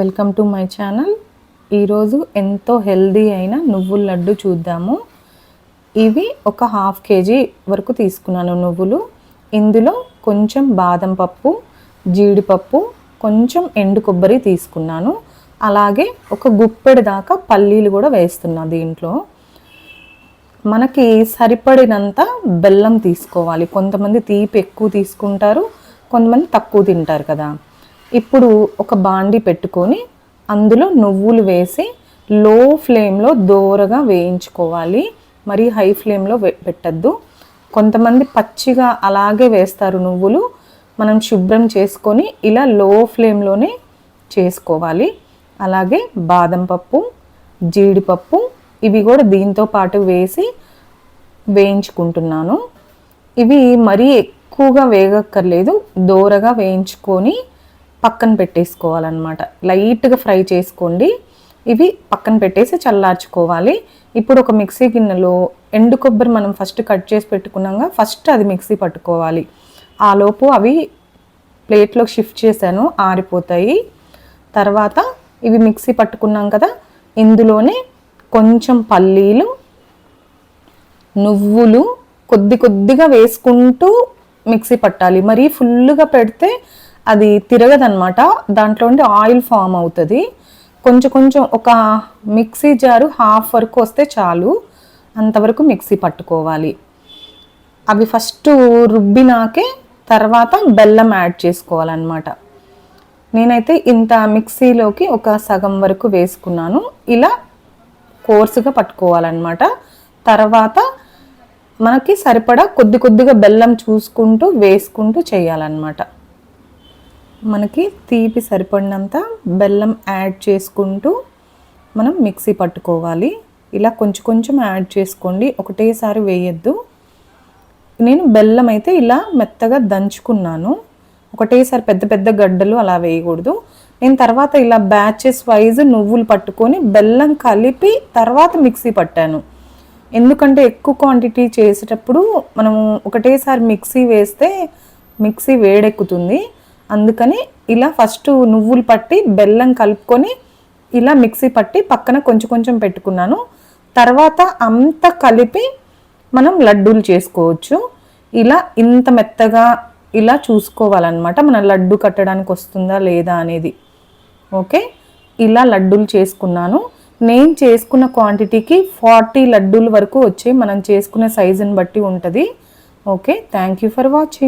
Welcome to my channel. ఈరోజు ఎంతో healthy అయిన నువ్వుల లడ్డు చూద్దాము. ఇవి ఒక హాఫ్ కేజీ వరకు తీసుకున్నాను నువ్వులు. ఇందులో కొంచెం బాదం పప్పు జీడిపప్పు కొంచెం ఎండు కొబ్బరి తీసుకున్నాను. అలాగే ఒక గుప్పెడు దాకా పల్లీలు కూడా వేస్తున్నా దీంట్లో. మనకి సరిపడినంత బెల్లం తీసుకోవాలి. కొంతమంది తీపి ఎక్కువ తీసుకుంటారు కొంతమంది తక్కువ తింటారు కదా. ఇప్పుడు ఒక బాండి పెట్టుకొని అందులో నువ్వులు వేసి లో ఫ్లేమ్లో దోరగా వేయించుకోవాలి. మరి హై ఫ్లేమ్లో పెట్టద్దు. కొంతమంది పచ్చిగా అలాగే వేస్తారు నువ్వులు. మనం శుభ్రం చేసుకొని ఇలా లో ఫ్లేమ్లోనే చేసుకోవాలి. అలాగే బాదం పప్పు జీడిపప్పు ఇవి కూడా దీంతో పాటు వేసి వేయించుకుంటున్నాను. ఇవి మరీ ఎక్కువగా వేగక్కర్లేదు. దోరగా వేయించుకొని పక్కన పెట్టేసుకోవాలన్నమాట. లైట్గా ఫ్రై చేసుకోండి. ఇవి పక్కన పెట్టేసి చల్లార్చుకోవాలి. ఇప్పుడు ఒక మిక్సీ గిన్నెలో ఎండు కొబ్బరి మనం ఫస్ట్ కట్ చేసి పెట్టుకున్నాక ఫస్ట్ అది మిక్సీ పట్టుకోవాలి. ఆలోపు అవి ప్లేట్లో షిఫ్ట్ చేశాను ఆరిపోతాయి. తర్వాత ఇవి మిక్సీ పట్టుకున్నాం కదా ఇందులోనే కొంచెం పల్లీలు నువ్వులు కొద్ది కొద్దిగా వేసుకుంటూ మిక్సీ పట్టాలి. మరీ ఫుల్గా పెడితే అది తిరగదనమాట దాంట్లో ఉండి ఆయిల్ ఫామ్ అవుతుంది. కొంచెం కొంచెం ఒక మిక్సీ జారు హాఫ్ వరకు వస్తే చాలు. అంతవరకు మిక్సీ పట్టుకోవాలి. అవి ఫస్ట్ రుబ్బినాకే తర్వాత బెల్లం యాడ్ చేసుకోవాలన్నమాట. నేనైతే ఇంత మిక్సీలోకి ఒక సగం వరకు వేసుకున్నాను. ఇలా కోర్సుగా పట్టుకోవాలన్నమాట. తర్వాత మనకి సరిపడా కొద్ది కొద్దిగా బెల్లం చూసుకుంటూ వేసుకుంటూ చేయాలన్నమాట. మనకి తీపి సరిపడినంత బెల్లం యాడ్ చేసుకుంటూ మనం మిక్సీ పట్టుకోవాలి. ఇలా కొంచెం కొంచెం యాడ్ చేసుకోండి. ఒకటేసారి వేయద్దు. నేను బెల్లం అయితే ఇలా మెత్తగా దంచుకున్నాను. ఒకటేసారి పెద్ద పెద్ద గడ్డలు అలా వేయకూడదు. నేను తర్వాత ఇలా బ్యాచెస్ వైజ్ నువ్వులు పట్టుకొని బెల్లం కలిపి తర్వాత మిక్సీ పట్టాను. ఎందుకంటే ఎక్కువ క్వాంటిటీ చేసేటప్పుడు మనము ఒకటేసారి మిక్సీ వేస్తే మిక్సీ వేడెక్కుతుంది. అందుకని ఇలా ఫస్ట్ నువ్వులు పట్టి బెల్లం కలుపుకొని ఇలా మిక్సీ పట్టి పక్కన కొంచెం కొంచెం పెట్టుకున్నాను. తర్వాత అంత కలిపి మనం లడ్డూలు చేసుకోవచ్చు. ఇలా ఇంత మెత్తగా ఇలా చూసుకోవాలన్నమాట. మన లడ్డు కట్టడానికి వస్తుందా లేదా అనేది. ఓకే? ఇలా లడ్డూలు చేసుకున్నాను. నేను చేసుకున్న క్వాంటిటీకి ఫార్టీ లడ్డూల వరకు వచ్చే మనం చేసుకునే సైజుని బట్టి ఉంటుంది. Okay? Thank you for watching.